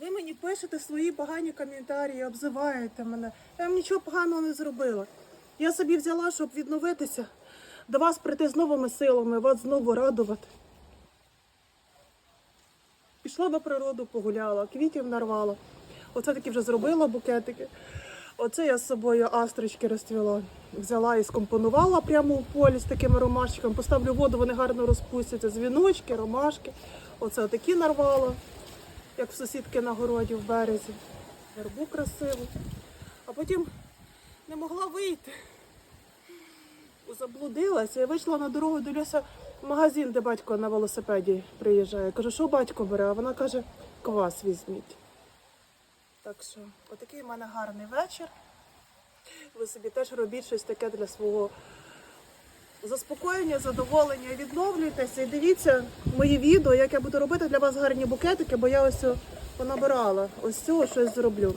Ви мені пишете свої погані коментарі, обзиваєте мене. Я вам нічого поганого не зробила. Я собі взяла, щоб відновитися, до вас прийти з новими силами, вас знову радувати. Пішла на природу, погуляла, квітів нарвала. Оце таки вже зробила букетики. Оце я з собою астрочки розцвіла. Взяла і скомпонувала прямо у полі з такими ромашками. Поставлю воду, вони гарно розпустяться. Дзвіночки, ромашки. Оце такі нарвала, як в сусідки на городі в березі. Вербу красиву. А потім не могла вийти. Заблудилася і вийшла на дорогу, дивлюся магазин, де батько на велосипеді приїжджає. Кажу, що батько бере? А вона каже, квас візьміть. Так що, отакий в мене гарний вечір. Ви собі теж робіть щось таке для свого заспокоєння, задоволення. Відновлюйтеся і дивіться мої відео, як я буду робити для вас гарні букетики, бо я ось понабирала. Ось цього щось зроблю.